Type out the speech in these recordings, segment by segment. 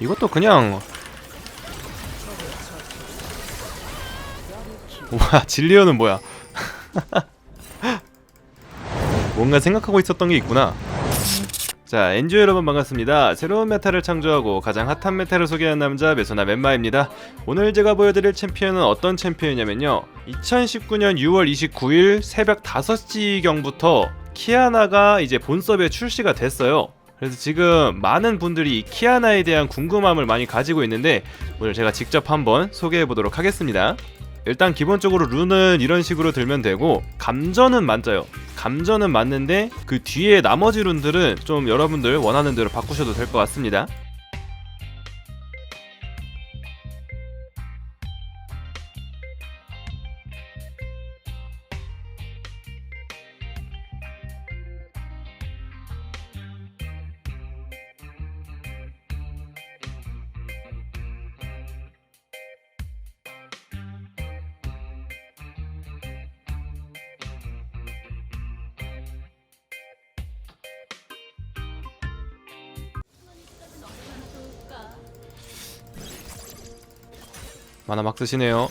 이것도 그냥 와 진리어는 뭐야? 뭔가 생각하고 있었던 게 있구나. 자 엔조 여러분 반갑습니다. 새로운 메타를 창조하고 가장 핫한 메타를 소개하는 남자 메소나 멤마입니다. 오늘 제가 보여드릴 챔피언은 어떤 챔피언이냐면요. 2019년 6월 29일 새벽 5시경부터 키아나가 이제 본섭에 출시가 됐어요 그래서 지금 많은 분들이 이 키아나에 대한 궁금함을 많이 가지고 있는데 오늘 제가 직접 한번 소개해 보도록 하겠습니다. 일단 기본적으로 룬은 이런 식으로 들면 되고 감전은 맞아요. 감전은 맞는데 그 뒤에 나머지 룬들은 좀 여러분들 원하는 대로 바꾸셔도 될 것 같습니다. 만화 막 쓰시네요.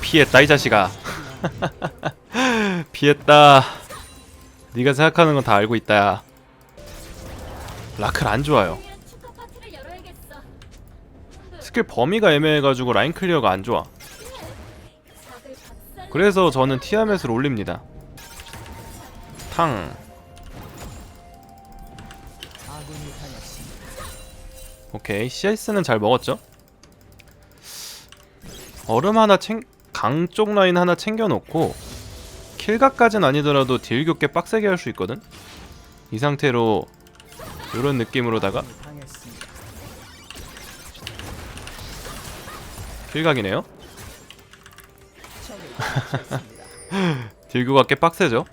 피했다 이 자식아. 피했다. 네가 생각하는 건 다 알고 있다. 라클 안 좋아요. 스킬 범위가 애매해가지고 라인 클리어가 안 좋아. 그래서 저는 티아멧을 올립니다. 탕. 오케이 CS는 잘 먹었죠? 얼음 하나 챙 강쪽 라인 하나 챙겨놓고 킬각까진 아니더라도 딜 교께 빡세게 할 수 있거든. 이 상태로 이런 느낌으로다가 킬각이네요. 딜교가 꽤 빡세죠?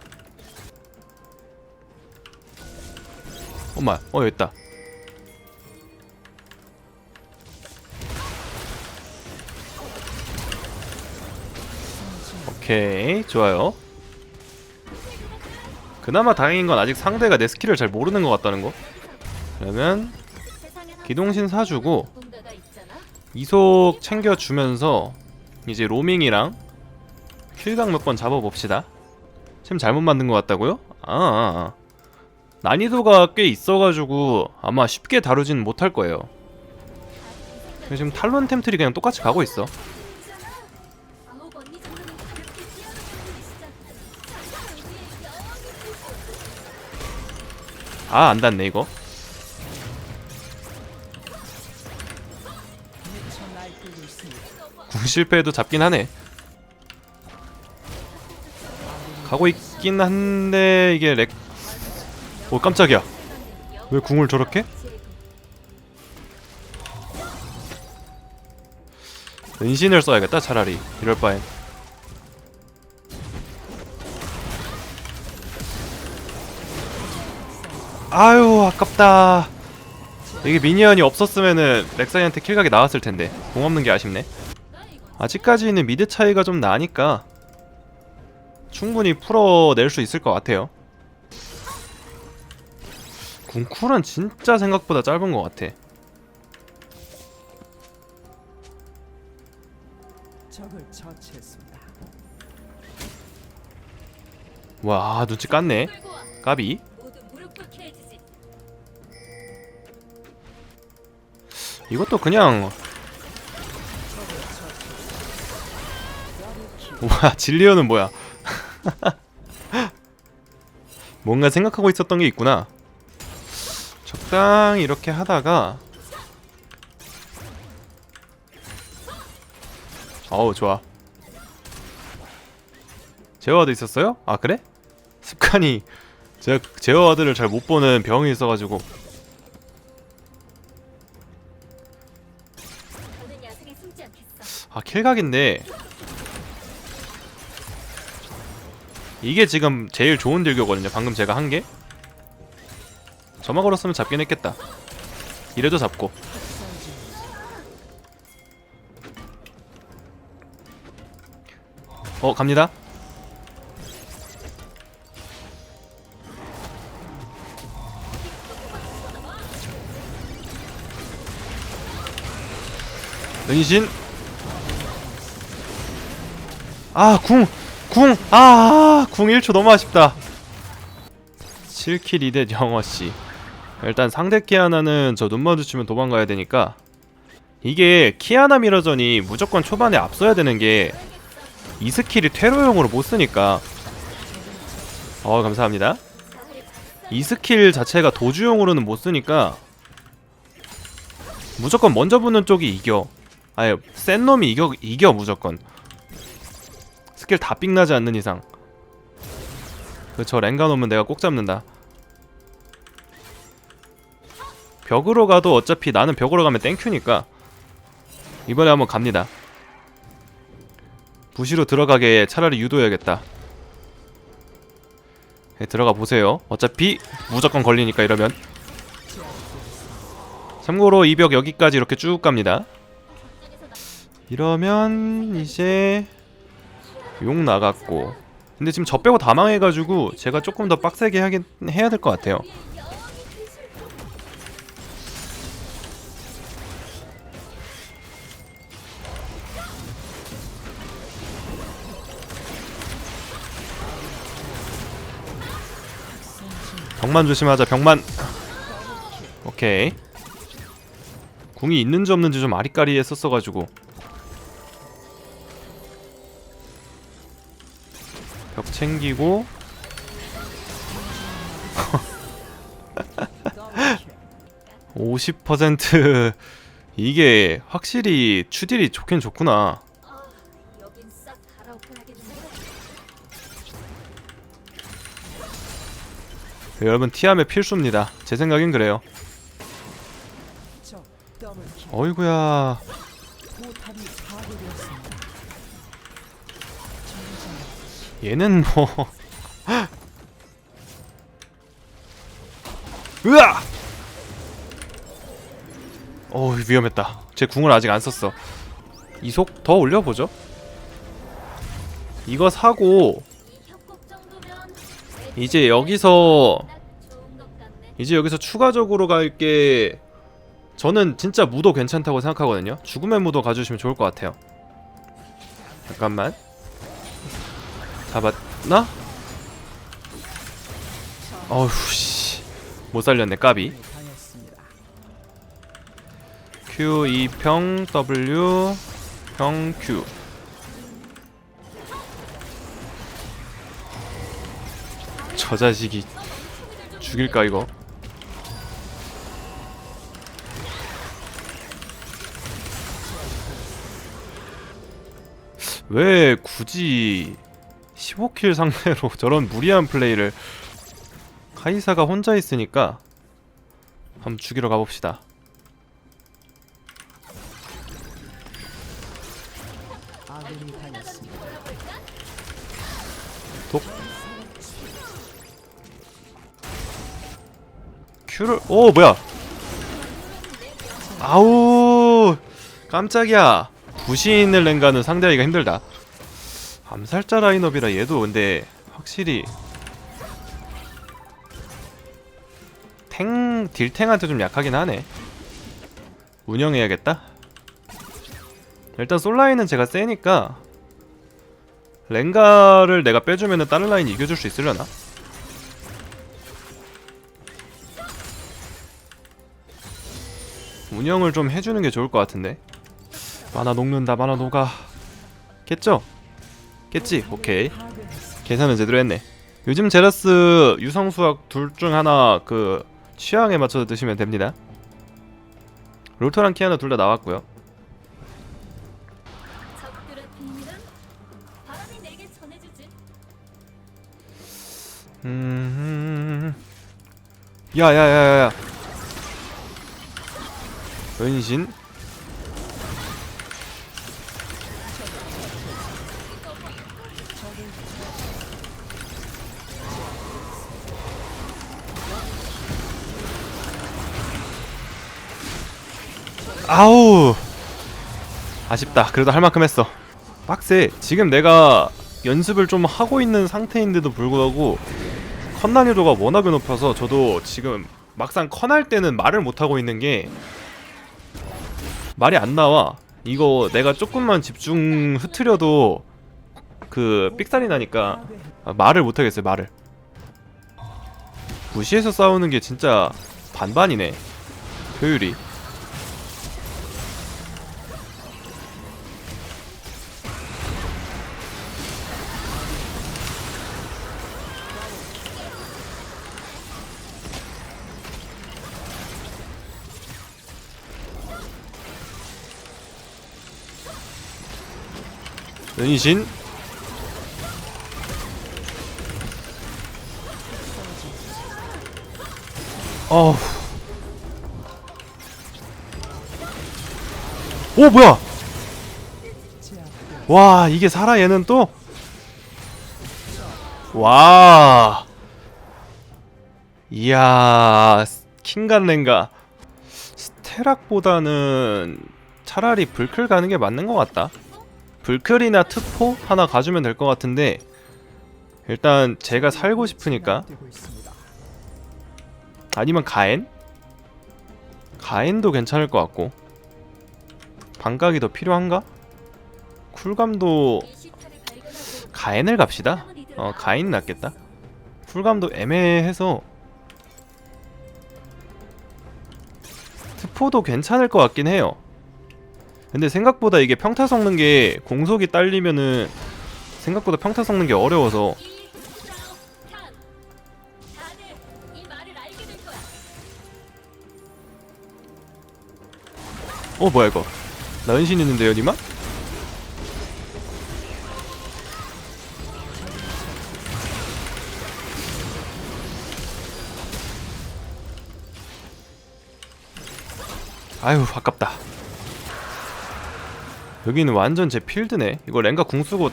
엄마, 어 여기 있다. 오케이, 좋아요. 그나마 다행인 건 아직 상대가 내 스킬을 잘 모르는 것 같다는 거. 그러면 기동신 사주고. 이속 챙겨주면서 이제 로밍이랑 킬각 몇 번 잡아봅시다. 지금 잘못 만든 것 같다고요? 아, 아, 아. 난이도가 꽤 있어가지고 아마 쉽게 다루진 못할 거예요. 지금 탈론 템틀이 그냥 똑같이 가고 있어. 아, 안 닿네 이거. 궁 실패해도 잡긴 하네. 가고 있긴 한데 이게 렉. 오 깜짝이야. 왜 궁을 저렇게? 은신을 써야겠다 차라리 이럴 바엔. 아깝다. 이게 미니언이 없었으면은 렉사이한테 킬각이 나왔을 텐데 공 없는 게 아쉽네. 아직까지는 미드 차이가 좀 나니까 충분히 풀어낼 수 있을 것 같아요. 궁쿨은 진짜 생각보다 짧은 것 같아. 와 눈치 깠네. 까비. 이것도 그냥 와 진리어는 뭐야? 뭔가 생각하고 있었던 게 있구나. 적당히 이렇게 하다가 어우 좋아. 제어와드 있었어요? 아 그래? 습관이 제가 제어와드를 잘 못 보는 병이 있어가지고 최각인데 이게 지금 제일 좋은 딜교거든요 방금 제가 한게. 저만 걸었으면 잡긴 했겠다. 이래도 잡고. 어 갑니다. 은신. 아 궁 궁 아 궁 1초 너무 아쉽다. 7킬 2대 영어씨. 일단 상대 키아나는 저 눈 마주치면 도망가야 되니까. 이게 키아나 미러전이 무조건 초반에 앞서야 되는 게 이 스킬이 퇴로용으로 못 쓰니까. 어 감사합니다. 이 스킬 자체가 도주용으로는 못 쓰니까 무조건 먼저 붙는 쪽이 이겨. 아예 센 놈이 이겨 이겨 무조건 스킬 다 삑나지 않는 이상. 그저 랭가 놈은 내가 꼭 잡는다. 벽으로 가도 어차피 나는 벽으로 가면 땡큐니까 이번에 한번 갑니다. 부시로 들어가게 차라리 유도해야겠다. 네, 들어가 보세요. 어차피 무조건 걸리니까 이러면. 참고로 이 벽 여기까지 이렇게 쭉 갑니다. 이러면 이제 용 나갔고. 근데 지금 저 빼고 다 망해가지고 제가 조금 더 빡세게 하긴 해야 될 것 같아요. 벽만 조심하자 벽만. 오케이. 궁이 있는지 없는지 좀 아리까리 했었어가지고 챙기고 더블 킬. 50% 이게 확실히 추딜이 좋긴 좋구나 갈아엎어야겠네. 여러분 티암의 필수입니다 제 생각엔 그래요. 어이구야 얘는 뭐. 으아! 어 위험했다. 제 궁을 아직 안 썼어. 이속 더 올려보죠. 이거 사고 이제 여기서. 이제 여기서 추가적으로 갈 게 저는 진짜 무도 괜찮다고 생각하거든요. 죽음의 무도 가주시면 좋을 것 같아요. 잠깐만 잡았나? 어휴 씨 못 살렸네 까비. Q 2평 W 평 Q 저 자식이 죽일까 이거 왜 굳이 15킬 상대로 저런 무리한 플레이를 카이사가 혼자 있으니까 한번 죽이러 가봅시다. 당했습니다. 큐를 오 뭐야? 아우 깜짝이야. 있는 랭가는 상대하기가 힘들다 암살자 라인업이라 얘도 근데 확실히 탱 딜탱한테 좀 약하긴 하네 운영해야겠다 일단 솔라인은 제가 세니까 랭가를 내가 빼주면 은 다른 라인이 이겨줄 수 있으려나? 운영을 좀 해주는 게 좋을 것 같은데 만화 녹는다 만화 녹아 겠죠? 겠지? 오케이. 계산은 제대로 했네 요즘 제라스 유성수학 둘 중 하나 그 취향에 맞춰서 드시면 됩니다 롤토랑 키아나 둘 다 나왔고요. 음... 야야야야야 은신 아우. 아쉽다. 그래도 할 만큼 했어. 빡세. 지금 내가 연습을 좀 하고 있는 상태인데도 불구하고 컷 난이도가 워낙에 높아서 저도 지금 막상 컷할 때는 말을 못하고 있는 게 말이 안 나와. 이거 내가 조금만 집중 흐트려도 그 삑살이 나니까 아, 말을 못하겠어요 말을. 무시해서 싸우는 게 진짜 반반이네. 효율이 은신. 어우. 오 뭐야? 와 이게 살아 얘는 또? 와. 이야 킹간랭가? 스테락보다는 차라리 불클 가는 게 맞는 것 같다 불클이나 트포 하나 가주면 될 것 같은데 일단 제가 살고 싶으니까. 아니면 가엔? 가엔도 괜찮을 것 같고 반각이 더 필요한가? 쿨감도 가엔을 갑시다 어 가인 낫겠다 쿨감도 애매해서 트포도 괜찮을 것 같긴 해요 근데 생각보다 이게 평타 섞는 게 공속이 딸리면은 생각보다 평타 섞는 게 어려워서. 어 뭐야 이거? 나 은신 있는데요 니마? 아유 아깝다 여기는 완전 제 필드네. 이거 랭가 궁 쓰고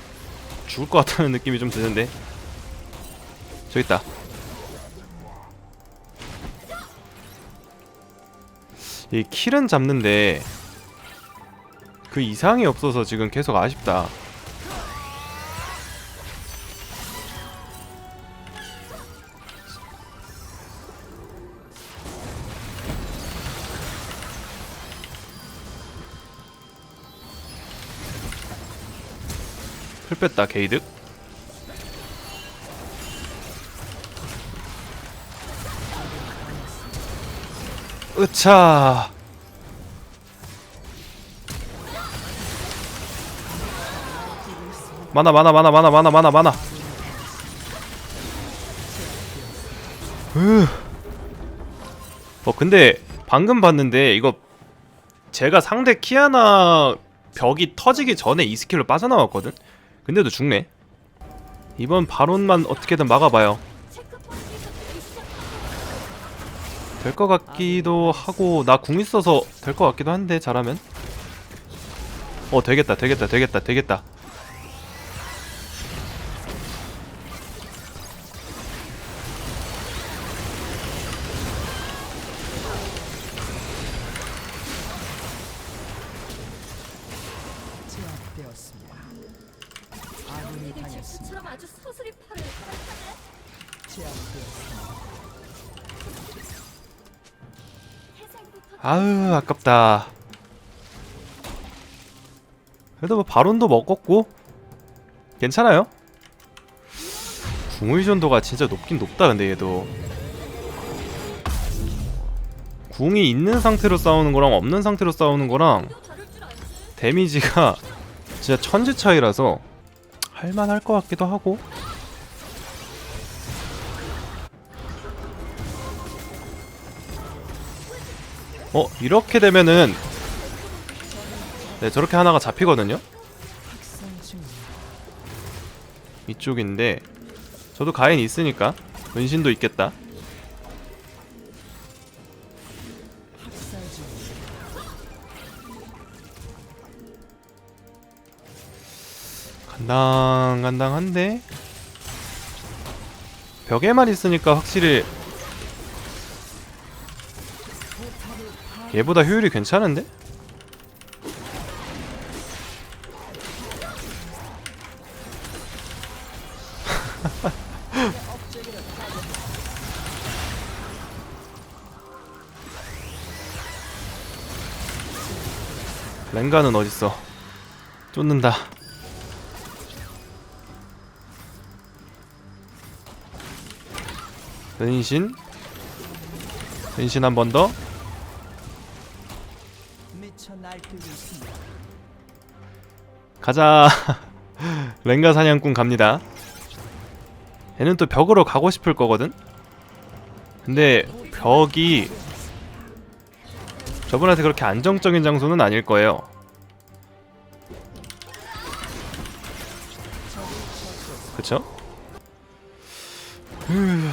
죽을 것 같다는 느낌이 좀 드는데. 저기 있다. 이 킬은 잡는데 그 이상이 없어서 지금 계속 아쉽다. 풀 뺐다 게이득. 으차. 많아 많아 많아 많아 많아 많아 많아 으. 어 근데 방금 봤는데 이거 제가 상대 키아나 벽이 터지기 전에 이 스킬로 빠져나왔거든 근데도 죽네. 이번 바론만 어떻게든 막아봐요. 될 것 같기도 하고 나 궁 있어서 될 것 같기도 한데 잘하면? 어 되겠다 되겠다 되겠다 되겠다. 질투처럼 아주 소스리 팔을. 해상부터 아으 아깝다. 그래도 뭐 바론도 먹었고. 괜찮아요? 궁의존도가 진짜 높긴 높다 근데 얘도. 궁이 있는 상태로 싸우는 거랑 없는 상태로 싸우는 거랑 데미지가 진짜 천지 차이라서 할만할 것 같기도 하고 어 이렇게 되면은 네 저렇게 하나가 잡히거든요. 이쪽인데 저도 가인 있으니까 은신도 있겠다 간당간당한데 벽에만 있으니까 확실히 얘보다 효율이 괜찮은데? 랭가는 어딨어 쫓는다 은신. 은신 한 번 더. 가자. 랭가 사냥꾼 갑니다. 얘는 또 벽으로 가고 싶을 거거든? 근데 벽이 저분한테 그렇게 안정적인 장소는 아닐 거예요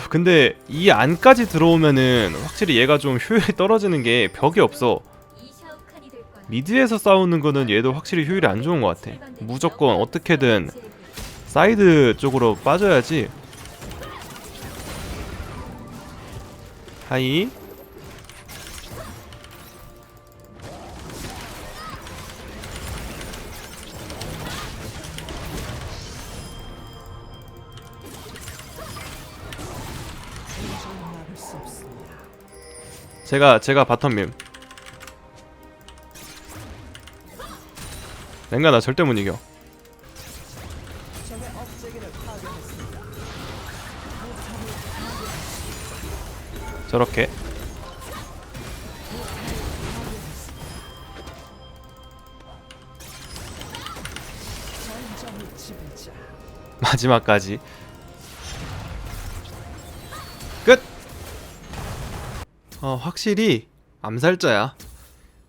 근데 이 안까지 들어오면은 확실히 얘가 좀 효율이 떨어지는 게 벽이 없어. 미드에서 싸우는 거는 얘도 확실히 효율이 안 좋은 것 같아. 무조건 어떻게든 사이드 쪽으로 빠져야지. 하이. 제가 제가 바텀밈. 랭가 나 절대 못 이겨. 저렇게. 마지막까지. 어 확실히 암살자야.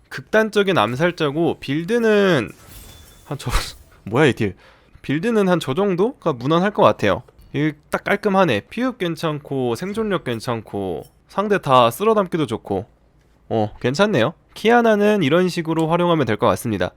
극단적인 암살자고 빌드는 한 저 뭐야 이 딜. 빌드는 한 저 정도가 무난할 것 같아요. 이게 딱 깔끔하네. 피흡 괜찮고 생존력 괜찮고 상대 다 쓸어담기도 좋고. 어 괜찮네요. 키아나는 이런 식으로 활용하면 될 것 같습니다.